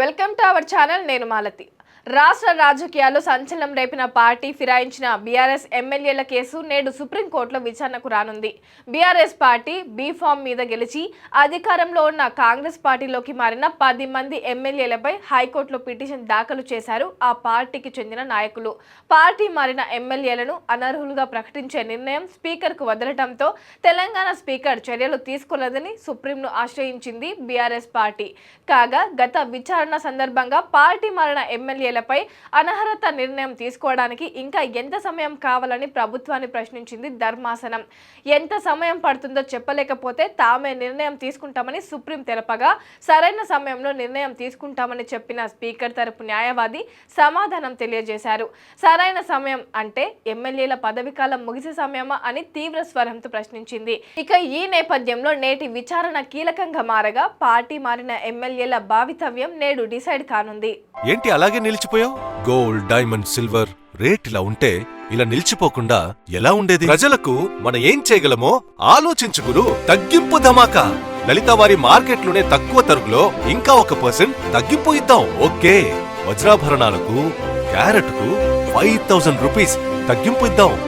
Welcome to our channel నేను మాలతి. రాష్ట్ర రాజకీయాల్లో సంచలనం రేపిన పార్టీ ఫిరాయించిన బీఆర్ఎస్ ఎమ్మెల్యేల కేసు నేడు సుప్రీంకోర్టులో విచారణకు రానుంది. బీఆర్ఎస్ పార్టీ బీఫామ్ మీద గెలిచి అధికారంలో ఉన్న కాంగ్రెస్ పార్టీలోకి మారిన పది మంది ఎమ్మెల్యేలపై హైకోర్టులో పిటిషన్ దాఖలు చేశారు ఆ పార్టీకి చెందిన నాయకులు. పార్టీ మారిన ఎమ్మెల్యేలను అనర్హులుగా ప్రకటించే నిర్ణయం స్పీకర్కు వదలటంతో తెలంగాణ స్పీకర్ చర్యలు తీసుకోలేదని సుప్రీంను ఆశ్రయించింది బీఆర్ఎస్ పార్టీ. కాగా గత విచారణ సందర్భంగా పార్టీ మారిన ఎంపీలపై అనర్హత నిర్ణయం తీసుకోవడానికి ఇంకా ఎంత సమయం కావాలని ప్రభుత్వాన్ని ప్రశ్నించింది ధర్మాసనం. ఎంత సమయం పడుతుందో చెప్పలేకపోతే తామే నిర్ణయం తీసుకుంటామని సుప్రీం తెలపగా సరైన సమయంలో నిర్ణయం తీసుకుంటామని చెప్పిన స్పీకర్ తరపు న్యాయవాది సమాధానం తెలియజేశారు. సరైన సమయం అంటే ఎమ్మెల్యేల పదవికాలం ముగిసే సమయమా అని తీవ్ర స్వరంతో ప్రశ్నించింది. ఇక ఈ నేపథ్యంలో నేటి విచారణ కీలకంగా మారగా పార్టీ మారిన ఎమ్మెల్యేల భావితవ్యం నేడు డిసైడ్ కానుంది. ఏంటి అలాగే నిలిచిపోయావు గోల్డ్ డైమండ్ సిల్వర్ రేట్ ఇలా ఉంటే ఇలా నిలిచిపోకుండా ఎలా ఉండేది? ప్రజలకు మనం ఏం చేయగలమో ఆలోచించు గురు. తగ్గింపు ధమాకా. లలిత వారి మార్కెట్లోనే తక్కువ తరుగులో ఇంకా ఒక పర్సెంట్ తగ్గింపు ఇద్దాం. ఓకే. వజ్రాభరణాలకు క్యారెట్కు ఫైవ్ థౌసండ్ రూపీస్ తగ్గింపు ఇద్దాం.